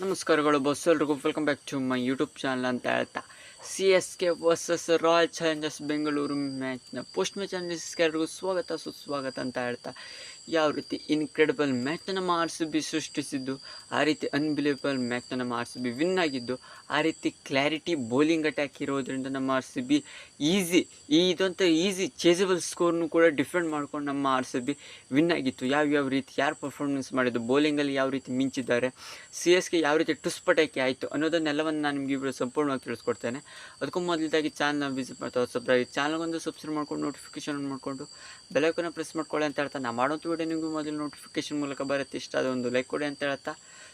ನಮಸ್ಕಾರಗಳು ಬಸ್ ಎಲ್ರಿಗೂ welcome back to my YouTube channel ಅಂತ ಹೇಳ್ತಾ C S K versus Royal Challengers Bengaluru ಮ್ಯಾಚ್ನ post match ಅನಾಲಿಸಿಸ್ಗೆ ಎಲ್ರಿಗೂ ಸ್ವಾಗತ ಸುಸ್ವಾಗತ ಅಂತ ಹೇಳ್ತಾ ಯಾವ ರೀತಿ ಇನ್ಕ್ರೆಡಿಬಲ್ ಮ್ಯಾಚನ್ನ ನಮ್ಮ ಆರ್ ಸಿ ಬಿ ಸೃಷ್ಟಿಸಿದ್ದು, ಆ ರೀತಿ ಅನ್ಬಿಲೇಬಲ್ ಮ್ಯಾಚನ್ನ ನಮ್ಮ ಆರ್ ಬಿ ವಿನ್ ಆಗಿದ್ದು, ಆ ರೀತಿ ಕ್ಲಾರಿಟಿ ಬೌಲಿಂಗ್ ಅಟ್ಯಾಕ್ ಇರೋದ್ರಿಂದ ನಮ್ಮ ಆರ್ ಸಿ ಬಿ ಈಸಿ ಇದಂಥ ಈಸಿ ಚೇಜಬಲ್ ಸ್ಕೋರ್ನು ಕೂಡ ಡಿಫೆಂಡ್ ಮಾಡ್ಕೊಂಡು ನಮ್ಮ ಆರ್ ಸಿ ಬಿ ವಿನ್ ಆಗಿತ್ತು ಯಾವ್ಯಾವ ರೀತಿ, ಯಾರು ಪರ್ಫಾರ್ಮೆನ್ಸ್ ಮಾಡಿದ್ದು ಬೌಲಿಂಗಲ್ಲಿ ಯಾವ ರೀತಿ ಮಿಂಚಿದ್ದಾರೆ ಸಿ ಎಸ್ಗೆ ಯಾವ ರೀತಿ ಟುಸ್ಪಟಾಕಿ ಆಯಿತು ಅನ್ನೋದನ್ನೆಲ್ಲವನ್ನು ನಾನು ನಿಮಗೆ ಇವರು ಸಂಪೂರ್ಣವಾಗಿ ತಿಳಿಸ್ಕೊಡ್ತೇನೆ. ಅದಕ್ಕೂ ಮೊದಲಾಗಿ ಚಾನಲ್ನ ವಿಸಿಟ್ ಮಾಡ್ತಾ ಸಬ್ಸ್ಕ್ರೈಬ್ ಚಾನಲ್ಗೊಂದು ಸಬ್ಸ್ಕ್ರೈಬ್ ಮಾಡ್ಕೊಂಡು ನೋಟಿಫಿಕೇಶನ್ ಮಾಡ್ಕೊಂಡು ಬೆಲೈಕನ್ನ ಪ್ರೆಸ್ ಮಾಡ್ಕೊಳ್ಳಿ ಅಂತ ಹೇಳ್ತಾ, ನಾ ಮಾಡೋಂಥ ವಿಡಿಯೋ ನಿಮಗೂ ಮೊದಲು ನೋಟಿಫಿಕೇಶನ್ ಮೂಲಕ ಬರುತ್ತೆ. ಇಷ್ಟ ಅದೊಂದು ಲೈಕ್ ಕೊಡಿ ಅಂತ ಹೇಳ್ತಾ.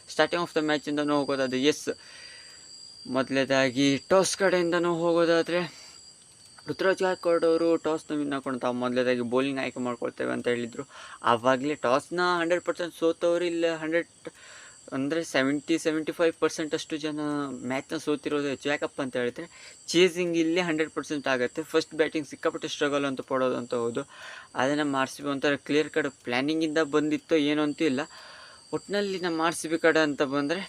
ಸ್ಟಾರ್ಟಿಂಗ್ ಆಫ್ ದ ಮ್ಯಾಚಿಂದನೂ ಹೋಗೋದಾದ್ರೆ ಎಸ್ ಮೊದಲೇದಾಗಿ ಟಾಸ್ ಕಡೆಯಿಂದನೂ ಹೋಗೋದಾದರೆ, ಋತುರಾಜ್ ಗಾಯಕ್ವಾಡ್ ಅವರು ಟಾಸ್ನ ವಿನ್ ಹಾಕೊಂಡು ತಾವು ಮೊದಲೇದಾಗಿ ಬೌಲಿಂಗ್ ಆಯ್ಕೆ ಮಾಡ್ಕೊಳ್ತೇವೆ ಅಂತ ಹೇಳಿದರು. ಆವಾಗಲೇ ಟಾಸ್ನ ಹಂಡ್ರೆಡ್ ಪರ್ಸೆಂಟ್ ಸೋತವರು ಇಲ್ಲ ಹಂಡ್ರೆಡ್ ಅಂದರೆ ಸೆವೆಂಟಿ ಸೆವೆಂಟಿ ಫೈವ್ ಪರ್ಸೆಂಟ್ ಅಷ್ಟು ಜನ ಮ್ಯಾಚ್ನ ಸೋತಿರೋದು ಹೆಚ್ಚು. ಯಾಕಪ್ಪ ಅಂತ ಹೇಳಿದ್ರೆ ಚೇಸಿಂಗ್ ಇಲ್ಲೇ ಹಂಡ್ರೆಡ್ ಪರ್ಸೆಂಟ್ ಆಗುತ್ತೆ. ಫಸ್ಟ್ ಬ್ಯಾಟಿಂಗ್ ಸಿಕ್ಕಾಪಟ್ಟೆ ಸ್ಟ್ರಗಲ್ ಅಂತ ಪಡೋದು ಅಂತ ಹೌದು. ಅದನ್ನು ಆರ್ ಸಿ ಬಿ ಒಂಥರ ಕ್ಲಿಯರ್ ಕಟ್ ಪ್ಲ್ಯಾನಿಂಗಿಂದ ಬಂದಿತ್ತೋ ಏನೋ ಅಂತೂ ಇಲ್ಲ. ಒಟ್ಟಿನಲ್ಲಿ ನಮ್ಮ ಆರ್ ಬಿ ಕಡೆ ಅಂತ ಬಂದರೆ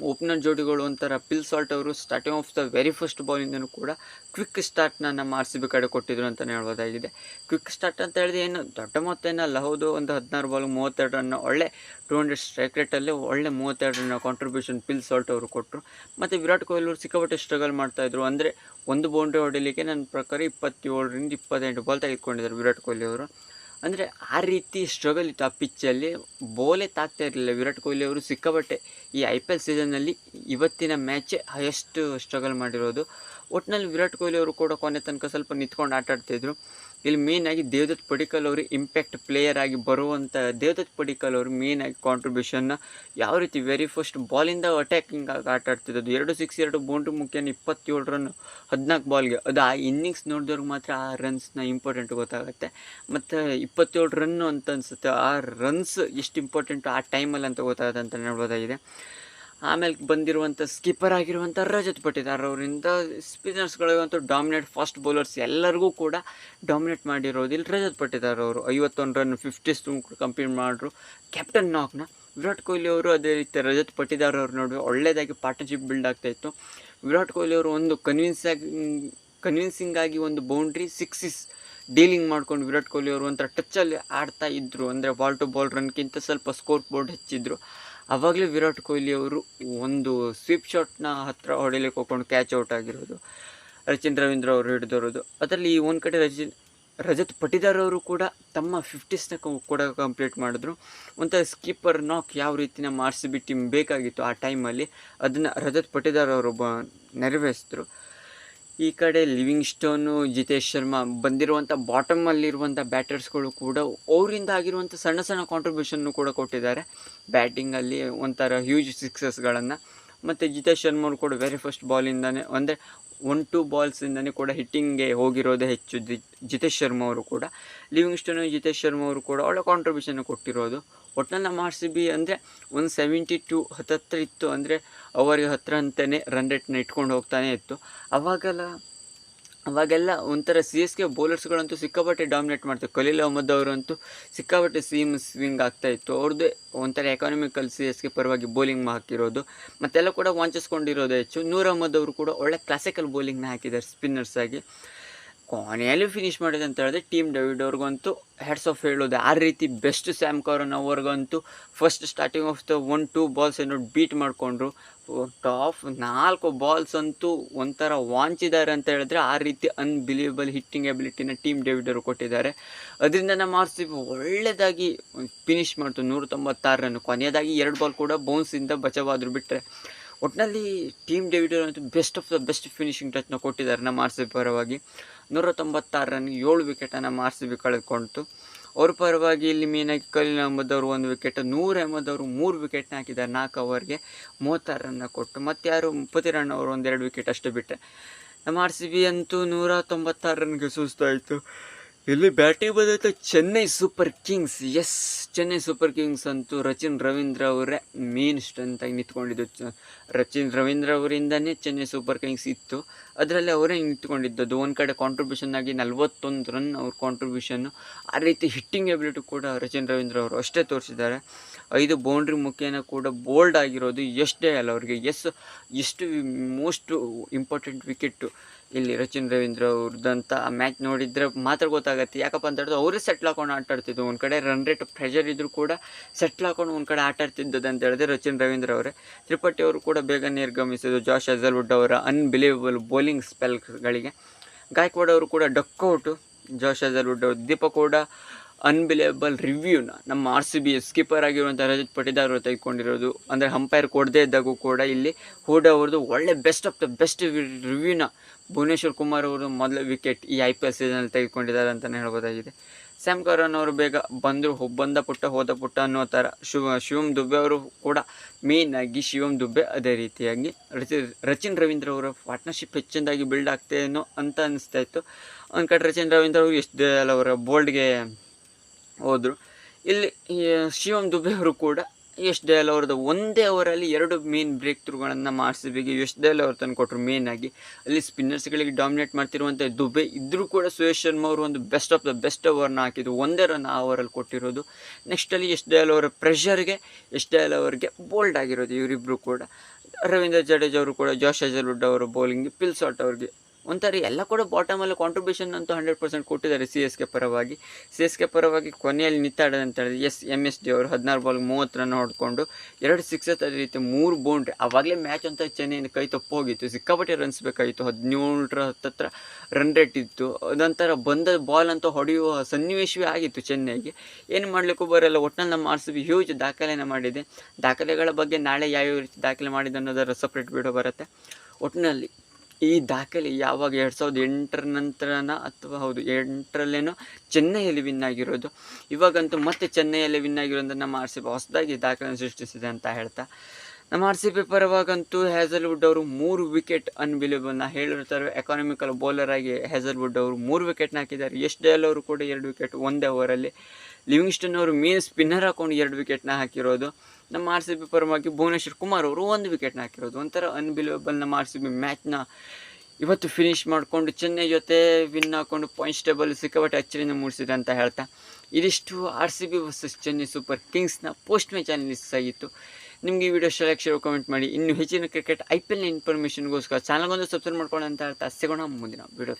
ಓಪನರ್ ಜೋಡಿಗಳು ಒಂಥರ ಪಿಲ್ ಸಾಲ್ಟ್ ಅವರು starting off the very first ಬಾಲಿಂದನೂ ಕೂಡ ಕ್ವಿಕ್ ಸ್ಟಾರ್ಟ್ನ ನಮ್ಮ ಆರ್ ಸಿ ಬಿ ಕಡೆ ಕೊಟ್ಟಿದ್ರು ಅಂತಲೇ ಹೇಳ್ಬೋದಾಗಿದೆ. ಕ್ವಿಕ್ ಸ್ಟಾರ್ಟ್ ಅಂತ ಹೇಳಿದ್ರೆ ಏನು ದೊಡ್ಡ ಮೊತ್ತ ಏನಲ್ಲ ಹೌದು, ಒಂದು ಹದಿನಾರು ಬಾಲ್ ಮೂವತ್ತೆರಡು ರನ್ ಒಳ್ಳೆ ಟೂ ಹಂಡ್ರೆಡ್ ಸ್ಟ್ರೈಕ್ ರೇಟಲ್ಲಿ ಒಳ್ಳೆ ಮೂವತ್ತೆರಡು ರನ್ನ ಕಾಂಟ್ರಿಬ್ಯೂಷನ್ ಪಿಲ್ ಸಾಲ್ಟ್ ಅವರು ಕೊಟ್ಟರು ಮತ್ತು ವಿರಾಟ್ ಕೊಹ್ಲಿ ಅವರು ಸಿಕ್ಕಾಪಟ್ಟೆ ಸ್ಟ್ರಗಲ್ ಮಾಡ್ತಾಯಿದ್ರು ಅಂದರೆ ಒಂದು ಬೌಂಡ್ರಿ ಹೊಡಿಲಿಕ್ಕೆ ನನ್ನ ಪ್ರಕಾರ ಇಪ್ಪತ್ತೇಳರಿಂದ ಇಪ್ಪತ್ತೆಂಟು ಬಾಲ್ ತೆಗೆದುಕೊಂಡಿದ್ದಾರೆ ವಿರಾಟ್ ಕೊಹ್ಲಿ ಅವರು. ಅಂದರೆ ಆ ರೀತಿ ಸ್ಟ್ರಗಲ್ ಇತ್ತು ಆ ಪಿಚ್ಚಲ್ಲಿ ಬೋಲೆ ತಾಗ್ತಾ ಇರಲಿಲ್ಲ. ವಿರಾಟ್ ಕೊಹ್ಲಿ ಅವರು ಸಿಕ್ಕಾಪಟ್ಟೆ ಈ ಐ ಪಿ ಎಲ್ ಸೀಸನ್ನಲ್ಲಿ ಇವತ್ತಿನ ಮ್ಯಾಚೇ ಹೈಯೆಸ್ಟ್ ಸ್ಟ್ರಗಲ್ ಮಾಡಿರೋದು. ಒಟ್ಟಿನಲ್ಲಿ ವಿರಾಟ್ ಕೊಹ್ಲಿ ಅವರು ಕೂಡ ಕೊನೆ ತನಕ ಸ್ವಲ್ಪ ನಿಂತ್ಕೊಂಡು ಆಟ ಆಡ್ತಿದ್ರು ಇಲ್ಲಿ ಆಗಿ ದೇವದತ್ ಪಡಿಕಲ್ ಅವರು ಇಂಪ್ಯಾಕ್ಟ್ ಪ್ಲೇಯರ್ ಆಗಿ ಬರುವಂಥ ದೇವದತ್ ಪಡಿಕಲ್ ಅವರು ಮೇನಾಗಿ ಕಾಂಟ್ರಿಬ್ಯೂಷನ್ನ ಯಾವ ರೀತಿ ವೆರಿ ಫಸ್ಟ್ ಬಾಲಿಂದ ಅಟ್ಯಾಕಿಂಗ್ ಆಗಿ ಆಟ ಆಡ್ತಿದ್ದು ಎರಡು ಸಿಕ್ಸ್ ಎರಡು ಬೌಂಡ್ರಿ ಮುಖ್ಯನ ಇಪ್ಪತ್ತೇಳು ರನ್ ಹದಿನಾಲ್ಕು ಬಾಲ್ಗೆ ಅದು ಆ ಇನ್ನಿಂಗ್ಸ್ ನೋಡಿದವ್ರಿಗೆ ಮಾತ್ರ ಆ ರನ್ಸ್ನ ಇಂಪಾರ್ಟೆಂಟ್ ಗೊತ್ತಾಗುತ್ತೆ. ಮತ್ತು ಇಪ್ಪತ್ತೇಳು ರನ್ನು ಅಂತ ಅನಿಸುತ್ತೆ. ಆ ರನ್ಸ್ ಎಷ್ಟು ಇಂಪಾರ್ಟೆಂಟು ಆ ಟೈಮಲ್ಲಿ ಅಂತ ಗೊತ್ತಾಗುತ್ತೆ ಅಂತ ಹೇಳ್ಬೋದಾಗಿದೆ ಆಮೇಲೆ ಬಂದಿರುವಂಥ ಸ್ಕಿಪ್ಪರ್ ಆಗಿರುವಂಥ ರಜತ್ ಪಟ್ಟಿದಾರ್ ಅವರಿಂದ ಸ್ಪಿನ್ನರ್ಸ್ಗಳಿಗಂತೂ ಡಾಮಿನೇಟ್ ಫಾಸ್ಟ್ ಬೌಲರ್ಸ್ ಎಲ್ಲರಿಗೂ ಕೂಡ ಡಾಮಿನೇಟ್ ಮಾಡಿರೋದು ಇಲ್ಲಿ ರಜತ್ ಪಟ್ಟಿದಾರ್ ಅವರು. ಐವತ್ತೊಂದು ರನ್ ಫಿಫ್ಟೀಸ್ ಕಂಪ್ಲೀಟ್ ಮಾಡಿದ್ರು ಕ್ಯಾಪ್ಟನ್ ನಾಕ್ನ ವಿರಾಟ್ ಕೊಹ್ಲಿ ಅವರು ಅದೇ ರೀತಿ ರಜತ್ ಪಟ್ಟಿದಾರ್ ಅವ್ರ ನಡುವೆ ಒಳ್ಳೆಯದಾಗಿ ಪಾರ್ಟ್ನರ್ಶಿಪ್ ಬಿಲ್ಡ್ ಆಗ್ತಾ ಇತ್ತು. ವಿರಾಟ್ ಕೊಹ್ಲಿ ಅವರು ಒಂದು ಕನ್ವಿನ್ಸ್ ಕನ್ವಿನ್ಸಿಂಗ್ ಆಗಿ ಒಂದು ಬೌಂಡ್ರಿ ಸಿಕ್ಸಿಸ್ ಡೀಲಿಂಗ್ ಮಾಡ್ಕೊಂಡು ವಿರಾಟ್ ಕೊಹ್ಲಿ ಅವರು ಒಂಥರ ಟಚ್ಚಲ್ಲಿ ಆಡ್ತಾ ಇದ್ದರು ಅಂದರೆ ಬಾಲ್ ಟು ಬಾಲ್ ರನ್ಗಿಂತ ಸ್ವಲ್ಪ ಸ್ಕೋರ್ ಬೋರ್ಡ್ ಹೆಚ್ಚಿದ್ರು. ಆವಾಗಲೇ ವಿರಾಟ್ ಕೊಹ್ಲಿ ಅವರು ಒಂದು ಸ್ವೀಪ್ ಶಾಟ್ನ ಹತ್ತಿರ ಹೊಡಿಲಿಕ್ಕೆ ಹೋಗ್ಕೊಂಡು ಕ್ಯಾಚ್ ಔಟ್ ಆಗಿರೋದು. ರಚಿನ್ ರವೀಂದ್ರ ಅವರು ಹಿಡಿದಿರೋದು. ಅದರಲ್ಲಿ ಈ ಒಂದು ಕಡೆ ರಜಿನ್, ರಜತ್ ಪಟಿದಾರ್ ಅವರು ಕೂಡ ತಮ್ಮ ಫಿಫ್ಟೀಸ್ನ ಕೂಡ ಕಂಪ್ಲೀಟ್ ಮಾಡಿದ್ರು. ಒಂಥರ ಸ್ಕೀಪರ್ ನಾಕ್ ಯಾವ ರೀತಿನ ಆರ್ ಟೀಮ್ ಬೇಕಾಗಿತ್ತು ಆ ಟೈಮಲ್ಲಿ ಅದನ್ನು ರಜತ್ ಪಟಿದಾರ್ ಅವರು ಬ, ನೆರವೇರಿಸಿದ್ರು. ಈ ಕಡೆ ಲಿವಿಂಗ್ ಸ್ಟೋನು ಜಿತೇಶ್ ಶರ್ಮಾ ಬಂದಿರುವಂಥ ಬಾಟಮಲ್ಲಿರುವಂಥ ಬ್ಯಾಟರ್ಸ್ಗಳು ಕೂಡ ಅವರಿಂದ ಆಗಿರುವಂಥ ಸಣ್ಣ ಸಣ್ಣ ಕಾಂಟ್ರಿಬ್ಯೂಷನ್ನು ಕೂಡ ಕೊಟ್ಟಿದ್ದಾರೆ. ಬ್ಯಾಟಿಂಗಲ್ಲಿ ಒಂಥರ ಹ್ಯೂಜ್ ಸಿಕ್ಸಸ್ಗಳನ್ನು ಮತ್ತು ಜಿತೇಶ್ ಶರ್ಮಾ ಕೂಡ ವೆರಿ ಫಸ್ಟ್ ಬಾಲಿಂದನೇ ಅಂದರೆ ಒನ್ ಟು ಬಾಲ್ಸಿಂದನೇ ಕೂಡ ಹಿಟ್ಟಿಂಗ್ಗೆ ಹೋಗಿರೋದೇ ಹೆಚ್ಚು ಜಿತೇಶ್ ಶರ್ಮಾ ಅವರು ಕೂಡ. ಲಿವಿಂಗ್ ಸ್ಟೋನು ಜಿತೇಶ್ ಶರ್ಮಾ ಅವರು ಕೂಡ ಒಳ್ಳೆ ಕಾಂಟ್ರಿಬ್ಯೂಷನ್ ಕೊಟ್ಟಿರೋದು. ಒಟ್ಟಿನಲ್ಲಿ ನಮ್ಮ ಆರ್ ಸಿ ಬಿ ಅಂದರೆ ಒಂದು ಸೆವೆಂಟಿ ಟು ಹತ್ತತ್ರ ಇತ್ತು ಅಂದರೆ ಅವರಿಗೆ ಹತ್ತಿರ ಅಂತಲೇ ರನ್ ರೇಟ್ನ ಇಟ್ಕೊಂಡು ಹೋಗ್ತಾನೆ ಇತ್ತು. ಅವಾಗೆಲ್ಲ ಅವಾಗೆಲ್ಲ ಒಂಥರ ಸಿ ಎಸ್ ಕೆ ಬೌಲರ್ಸ್ಗಳಂತೂ ಸಿಕ್ಕಾಪಟ್ಟೆ ಡಾಮಿನೇಟ್ ಮಾಡ್ತಾರೆ ಕಲೀಲ್ ಅಹಮದ್ ಅವರಂತೂ ಸಿಕ್ಕಾಪಟ್ಟೆ ಸೀಮ್ ಸ್ವಿಂಗ್ ಆಗ್ತಾ ಇತ್ತು. ಅವ್ರದ್ದೇ ಒಂಥರ ಎಕಾನಮಿಕಲ್ ಸಿ ಎಸ್ ಕೆ ಪರವಾಗಿ ಬೌಲಿಂಗ್ ಹಾಕಿರೋದು. ಮತ್ತೆಲ್ಲ ಕೂಡ ವಾಂಚಿಸ್ಕೊಂಡಿರೋದು ಹೆಚ್ಚು. ನೂರ್ ಅಹಮದ್ ಅವರು ಕೂಡ ಒಳ್ಳೆ ಕ್ಲಾಸಿಕಲ್ ಬೌಲಿಂಗ್ನ ಹಾಕಿದ್ದಾರೆ ಸ್ಪಿನ್ನರ್ಸ್ ಆಗಿ. ಕೊನೆಯಲ್ಲಿ ಫಿನಿಶ್ ಮಾಡಿದೆ ಅಂತ ಹೇಳಿದ್ರೆ ಟೀಮ್ ಡೇವಿಡ್ ಅವ್ರಿಗಂತೂ ಹೆಡ್ಸ್ ಆಫ್ ಹೇಳೋದು ಆ ರೀತಿ best Sam Curran ಅವ್ರಿಗಂತೂ first starting off the one two balls ಏನೋ ಬೀಟ್ ಮಾಡಿಕೊಂಡ್ರು. ಟಾಪ್ ನಾಲ್ಕು ಬಾಲ್ಸ್ ಅಂತೂ ಒಂಥರ ವಾಂಚಿದ್ದಾರೆ ಅಂತ ಹೇಳಿದ್ರೆ ಆ ರೀತಿ ಅನ್ಬಿಲೀವಬಲ್ ಹಿಟ್ಟಿಂಗ್ ಎಬಿಲಿಟಿನ ಟೀಮ್ ಡೇವಿಡ್ ಅವರು ಕೊಟ್ಟಿದ್ದಾರೆ. ಅದರಿಂದ ನಮ್ಮ ಆರ್ ಸಿ ಒಳ್ಳೆಯದಾಗಿ ಫಿನಿಶ್ ಮಾಡ್ತು ನೂರ ತೊಂಬತ್ತಾರು ರನ್ ಕೊನೆಯದಾಗಿ ಎರಡು ಬಾಲ್ ಕೂಡ ಬೌನ್ಸಿಂದ ಬಚಾವಾದ್ರು ಬಿಟ್ಟರೆ ಒಟ್ಟಿನಲ್ಲಿ ಟೀಮ್ ಡೇವಿಡ್ ಅಂತೂ best of the best finishing ಟಚ್ನ ಕೊಟ್ಟಿದ್ದಾರೆ ನಮ್ಮ ಆರ್ ಸಿ ಪರವಾಗಿ. ನೂರ ತೊಂಬತ್ತಾರು ರನ್ಗೆ ಏಳು ವಿಕೆಟನ್ನು ಆರ್ ಸಿ ಬಿ ಕಳೆದುಕೊಂಡಿತು ಅವ್ರ ಪರವಾಗಿ ಇಲ್ಲಿ ಮೀನಾಗಿ ಕಲೀಲ್ ಅಹಮದ್ ಒಂದು ವಿಕೆಟ್, ನೂರ್ ಅಹಮದ್ ಮೂರು ವಿಕೆಟ್ನ ಹಾಕಿದ್ದಾರೆ ನಾಲ್ಕು ಓವರ್ಗೆ ಮೂವತ್ತಾರು ರನ್ನ ಕೊಟ್ಟು ಮತ್ತು ಯಾರು ಮುಪ್ಪತ್ತಿರಣ್ಣ ಅವರು ಒಂದೆರಡು ವಿಕೆಟ್ ಅಷ್ಟೇ ಬಿಟ್ಟೆ. ನಮ್ಮ ಆರ್ ಸಿ ಬಿ ಅಂತೂ ನೂರ ತೊಂಬತ್ತಾರು ರನ್ಗೆ ಸುಸ್ತಾಯಿತು ಇಲ್ಲಿ ಬ್ಯಾಟಿಂಗ್ ಬಂದೈತೆ Chennai Super Kings, yes, Chennai Super Kings ಅಂತೂ ರಚಿನ್ ರವೀಂದ್ರ ಅವರೇ ಮೇನ್ ಸ್ಟ್ರೆಂತ್ ಆಗಿ ನಿಂತ್ಕೊಂಡಿದ್ದು. ರಚಿನ್ ರವೀಂದ್ರ ಅವರಿಂದನೇ ಚೆನ್ನೈ ಸೂಪರ್ ಕಿಂಗ್ಸ್ ಇತ್ತು. ಅದರಲ್ಲಿ ಅವರೇ ನಿಂತ್ಕೊಂಡಿದ್ದದ್ದು. ಒಂದು ಕಡೆ ಕಾಂಟ್ರಿಬ್ಯೂಷನ್ ಆಗಿ ನಲ್ವತ್ತೊಂದು ರನ್ ಅವ್ರ ಕಾಂಟ್ರಿಬ್ಯೂಷನ್ನು ಆ ರೀತಿ ಹಿಟ್ಟಿಂಗ್ ಎಬಿಲಿಟಿ ಕೂಡ ರಚಿನ್ ರವೀಂದ್ರ ಅವರು ಅಷ್ಟೇ ತೋರಿಸಿದ್ದಾರೆ. ಐದು ಬೌಂಡ್ರಿ ಮುಖೇನ ಕೂಡ ಬೋಲ್ಡ್ ಆಗಿರೋದು ಎಷ್ಟೇ ಅಲ್ಲ ಅವರಿಗೆ. ಎಸ್ ಎಷ್ಟು ಮೋಸ್ಟ್ ಇಂಪಾರ್ಟೆಂಟ್ ವಿಕೆಟು ಇಲ್ಲಿ ರಚಿನ್ ರವೀಂದ್ರ ಅವ್ರದ್ದಂತ ಮ್ಯಾಚ್ ನೋಡಿದ್ರೆ ಮಾತ್ರ ಗೊತ್ತಾಗತ್ತೆ. ಯಾಕಪ್ಪ ಅಂತ ಹೇಳಿದ್ರೆ ಅವರೇ ಸೆಟ್ಲ್ ಹಾಕೊಂಡು ಆಟ ಆಡ್ತಿದ್ದು ಒಂದು ಕಡೆ ರನ್ ರೇಟ್ ಪ್ರೆಷರ್ ಇದ್ದರೂ ಕೂಡ ಸೆಟ್ಲ್ ಹಾಕೊಂಡು ಒಂದು ಕಡೆ ಆಟ ಆಡ್ತಿದ್ದದ್ದು ಅಂತ ಹೇಳಿದ್ರೆ ರಚಿನ್ ರವೀಂದ್ರ ಅವರೇ. ತ್ರಿಪಠಿ ಅವರು ಕೂಡ ಬೇಗ ನಿರ್ಗಮಿಸಿದ್ದು ಜಾಶ್ ಅಜಲ್ವುಡ್ ಅವರ ಅನ್ಬಿಲೀವಬಲ್ ಬೌಲಿಂಗ್ ಸ್ಪೆಲ್ಗಳಿಗೆ ಗಾಯಕ್ವಾಡ್ ಅವರು ಕೂಡ ಡಕ್ಔಟು ಜಾಶ್ ಅಜಲ್ವುಡ್ ಅವರು. ದೀಪ ಕೂಡ ಅನ್ಬಿಲೇಬಲ್ ರಿವ್ಯೂನ ನಮ್ಮ ಆರ್ ಸಿ ಬಿ ಸ್ಕಿಪ್ಪರ್ ಆಗಿರುವಂಥ ರಜತ್ ಪಟಿದಾರ್ ಅವರು ತೆಗೆದುಕೊಂಡಿರೋದು. ಅಂದರೆ ಅಂಪೈರ್ ಕೊಡದೇ ಇದ್ದಾಗೂ ಕೂಡ ಇಲ್ಲಿ ಹೂಡಾ ಅವ್ರದ್ದು ಒಳ್ಳೆ ಬೆಸ್ಟ್ ಆಫ್ ದ ಬೆಸ್ಟ್ ರಿವ್ಯೂನ ಭುವನೇಶ್ವರ್ ಕುಮಾರ್ ಅವರು ಮೊದಲ ವಿಕೆಟ್ ಈ ಐ ಪಿ ಎಲ್ ಸೀಸನಲ್ಲಿ ತೆಗೆದುಕೊಂಡಿದ್ದಾರೆ ಅಂತಲೇ ಹೇಳ್ಬೋದಾಗಿದೆ. ಸ್ಯಾಮ್ ಕರನ್ ಅವರು ಬೇಗ ಬಂದರು ಬಂದ ಪುಟ್ಟ, ಹೋದ ಪುಟ್ಟ ಅನ್ನೋ ಥರ. ಶಿವ ಶಿವಮ್ ದುಬೆ ಅವರು ಕೂಡ ಮೇಯ್ನಾಗಿ ಶಿವಮ್ ದುಬೆ ಅದೇ ರೀತಿಯಾಗಿ. ರಚಿ ರಚಿನ್ ರವೀಂದ್ರ ಅವರ ಪಾರ್ಟ್ನರ್ಶಿಪ್ ಹೆಚ್ಚಿನದಾಗಿ ಬಿಲ್ಡ್ ಆಗ್ತೇನೋ ಅಂತ ಅನ್ನಿಸ್ತಾ ಇತ್ತು. ಒಂದು ಕಡೆ ರಚಿನ್ ರವೀಂದ್ರ ಅವರು ಎಷ್ಟು ಅವರ ಬೋಲ್ಡ್ಗೆ ಹೋದರು. ಇಲ್ಲಿ ಶಿವಂ ದುಬೆ ಅವರು ಕೂಡ ಯಶ್ ದಯಾಲ್ ಅವ್ರದ್ದು ಒಂದೇ ಓವರಲ್ಲಿ ಎರಡು ಮೇನ್ ಬ್ರೇಕ್ ಥ್ರೂಗಳನ್ನು ಮಾಡಿಸಬೇಕು ಯಶ್ ದಯಾಲ್ ಅವ್ರು ತಂದು ಕೊಟ್ಟರು ಮೇನ್ ಆಗಿ. ಅಲ್ಲಿ ಸ್ಪಿನ್ನರ್ಸ್ಗಳಿಗೆ ಡಾಮಿನೇಟ್ ಮಾಡ್ತಿರುವಂಥ ದುಬೆ ಇದ್ದರೂ ಕೂಡ ಸುರೇಶ್ ಶರ್ಮಾ ಅವರು ಒಂದು ಬೆಸ್ಟ್ ಆಫ್ ದ ಬೆಸ್ಟ್ ಓವರ್ನ ಹಾಕಿದ್ದು ಒಂದೇ ರನ್ ಆ ಓವರಲ್ಲಿ ಕೊಟ್ಟಿರೋದು. ನೆಕ್ಸ್ಟಲ್ಲಿ ಯಶ್ ದಯಾಲ್ ಅವರ ಪ್ರೆಷರ್ಗೆ ಯಶ್ ದಯಾಲ್ ಅವರಿಗೆ ಬೋಲ್ಡ್ ಆಗಿರೋದು ಇವರಿಬ್ಬರು ಕೂಡ. ರವೀಂದ್ರ ಜಡೇಜಾ ಅವರು ಕೂಡ, ಜಾಶ್ ಅಜಲ್ವುಡ್ ಅವರ ಬೌಲಿಂಗ್ ಪಿಲ್ ಶಾಟ್ ಅವ್ರಿಗೆ ಒಂಥರ ಎಲ್ಲ ಕೂಡ ಬಾಟಮಲ್ಲಿ ಕಾಂಟ್ರಿಬ್ಯೂಷನ್ ಅಂತೂ ಹಂಡ್ರೆಡ್ ಪರ್ಸೆಂಟ್ ಕೊಟ್ಟಿದ್ದಾರೆ ಸಿ ಎಸ್ ಕೆ ಪರವಾಗಿ. ಸಿ ಎಸ್ ಕೆ ಪರವಾಗಿ ಕೊನೆಯಲ್ಲಿ ನಿಂತಾಡೋದು ಅಂತ ಹೇಳಿದ್ರೆ, ಎಸ್ ಎಂ ಎಸ್ ಡಿ ಅವರು ಹದಿನಾರು ಬಾಲ್ ಮೂವತ್ತು ರನ್ ಹೊಡ್ಕೊಂಡು ಎರಡು ಸಿಕ್ಸ್ ಅದೇ ರೀತಿ ಮೂರು ಬೌಂಡ್ರಿ ಆವಾಗಲೇ ಮ್ಯಾಚ್ ಅಂತ ಚೆನ್ನೈನ ಕೈ ತಪ್ಪೋಗಿತ್ತು ಸಿಕ್ಕಾಪಟ್ಟೆ ರನ್ಸ್ ಬೇಕಾಗಿತ್ತು. ಹದಿನೇಳರ ಹತ್ತತ್ರ ರನ್ ರೇಟ್ ಇತ್ತು. ಅದಂತರ ಬಂದ ಬಾಲ್ ಅಂತ ಹೊಡೆಯುವ ಸನ್ನಿವೇಶವೇ ಆಗಿತ್ತು ಚೆನ್ನೈಗೆ. ಏನು ಮಾಡಲಿಕ್ಕೂ ಬರಲ್ಲ. ಒಟ್ಟಿನಲ್ಲಿ ನಮ್ಮ ಆರ್ ಸಿ ಬಿ ಹ್ಯೂಜ್ ದಾಖಲೆಯನ್ನು ಮಾಡಿದೆ. ದಾಖಲೆಗಳ ಬಗ್ಗೆ ನಾಳೆ ಯಾವ್ಯಾವ ರೀತಿ ದಾಖಲೆ ಮಾಡಿದೆ ಅನ್ನೋದರ ಸಪ್ರೇಟ್ ವಿಡಿಯೋ ಬರುತ್ತೆ. ಒಟ್ಟಿನಲ್ಲಿ ಈ ದಾಖಲೆ ಯಾವಾಗ ಎರಡು ಸಾವಿರದ ಎಂಟರ ನಂತರನ ಅಥವಾ ಹೌದು, ಎಂಟರಲ್ಲೇನೋ ಚೆನ್ನೈಯಲ್ಲಿ ವಿನ್ ಆಗಿರೋದು. ಇವಾಗಂತೂ ಮತ್ತೆ ಚೆನ್ನೈಯಲ್ಲಿ ವಿನ್ ಆಗಿರೋದು ನಮ್ಮ ಹೊಸದಾಗಿ ದಾಖಲೆಯನ್ನು ಸೃಷ್ಟಿಸಿದೆ ಅಂತ ಹೇಳ್ತಾ. ನಮ್ಮ ಆರ್ ಸಿ ಪಿ ಪರವಾಗಂತೂ ಹ್ಯಾಸಲ್ವುಡ್ ಅವರು ಮೂರು ವಿಕೆಟ್ ಅನ್ಬಿಲೇಬಲ್ ನಾ ಹೇಳಿರ್ತಾರೆ. ಎಕಾನಮಿಕಲ್ ಬೌಲರ್ ಆಗಿ ಹ್ಯಾಸಲ್ವುಡ್ ಅವರು ಮೂರು ವಿಕೆಟ್ನ ಹಾಕಿದ್ದಾರೆ. ಎಸ್ ಡೇಲ್ ಅವರು ಕೂಡ ಎರಡು ವಿಕೆಟ್ ಒಂದೇ ಓವರಲ್ಲಿ ಲಿವಿಂಗ್ಸ್ಟನ್ ಅವರು ಮೇನ್ ಸ್ಪಿನ್ನರ್ ಹಾಕೊಂಡು ಎರಡು ವಿಕೆಟ್ನ ಹಾಕಿರೋದು. ನಮ್ಮ ಆರ್ ಸಿ ಬಿ ಪರವಾಗಿ ಭುವನೇಶ್ವರ್ ಕುಮಾರ್ ಅವರು ಒಂದು ವಿಕೆಟ್ನ ಹಾಕಿರೋದು. ಒಂಥರ ಅನ್ಬಿಲೇಬಲ್ ನಮ್ಮ ಆರ್ ಸಿ ಬಿ ಮ್ಯಾಚ್ನ ಇವತ್ತು ಫಿನಿಶ್ ಮಾಡಿಕೊಂಡು ಚೆನ್ನೈ ಜೊತೆ ವಿನ್ ಹಾಕೊಂಡು ಪಾಯಿಂಟ್ಸ್ ಟೇಬಲ್ ಸಿಕ್ಕಾಪಟ್ಟೆ ಅಚ್ಚರಿನ ಮೂಡಿಸಿದೆ ಅಂತ ಹೇಳ್ತಾ. ಇದಿಷ್ಟು R C B versus Chennai Super ಕಿಂಗ್ಸ್ನ post match analysis ಆಗಿತ್ತು. ನಿಮಗೆ ಈ ವಿಡಿಯೋ ಸೆಲೆಕ್ಷನ್ ಕಮೆಂಟ್ ಮಾಡಿ. ಇನ್ನು ಹೆಚ್ಚಿನ ಕ್ರಿಕೆಟ್ ಐ ಪಿ ಎಲ್ ಇನ್ಫಾರ್ಮೇಷನ್ಗೋಸ್ಕರ ಚಾನಲ್ಗೊಂದು ಸಬ್ಸ್ಕ್ರೈಬ್ ಮಾಡ್ಕೊಂಡು ಅಂತ ಹೇಳ್ತಾ ಸಿಗೋಣ ಮುಂದಿನ ವಿಡಿಯೋ